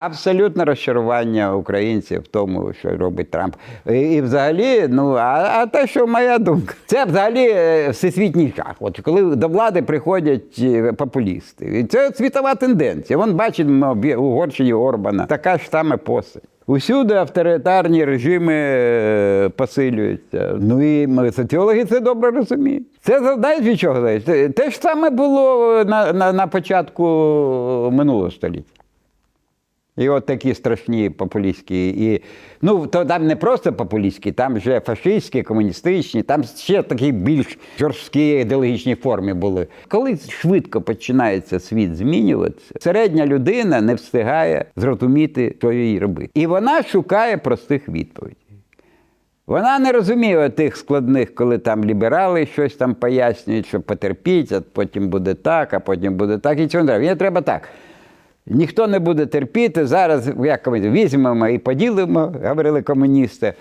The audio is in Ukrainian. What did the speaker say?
Абсолютне розчарування українців в тому, що робить Трамп. І, взагалі, ну а, а те, що моя думка, це взагалі е, всесвітній жах. От коли до влади приходять е, популісти, і це світова тенденція. Вон бачимо в Угорщині Орбана, така ж саме постать. Усюди авторитарні режими е, посилюються. Ну і ми соціологи це добре розуміють. Це знаєш від чого залежить? Те ж саме було на, на, на початку минулого століття. І от такі страшні популістські. І, ну, то там не просто популістські, там вже фашистські, комуністичні, там ще такі більш жорсткі ідеологічні форми були. Коли швидко починається світ змінюватися, середня людина не встигає зрозуміти, що їй робити. І вона шукає простих відповідей. Вона не розуміє тих складних, коли там ліберали щось там пояснюють, що потерпіть, а потім буде так, а потім буде так. І цього не треба. Мені треба так. Ніхто не буде терпіти. Зараз як візьмемо і поділимо, говорили комуністи.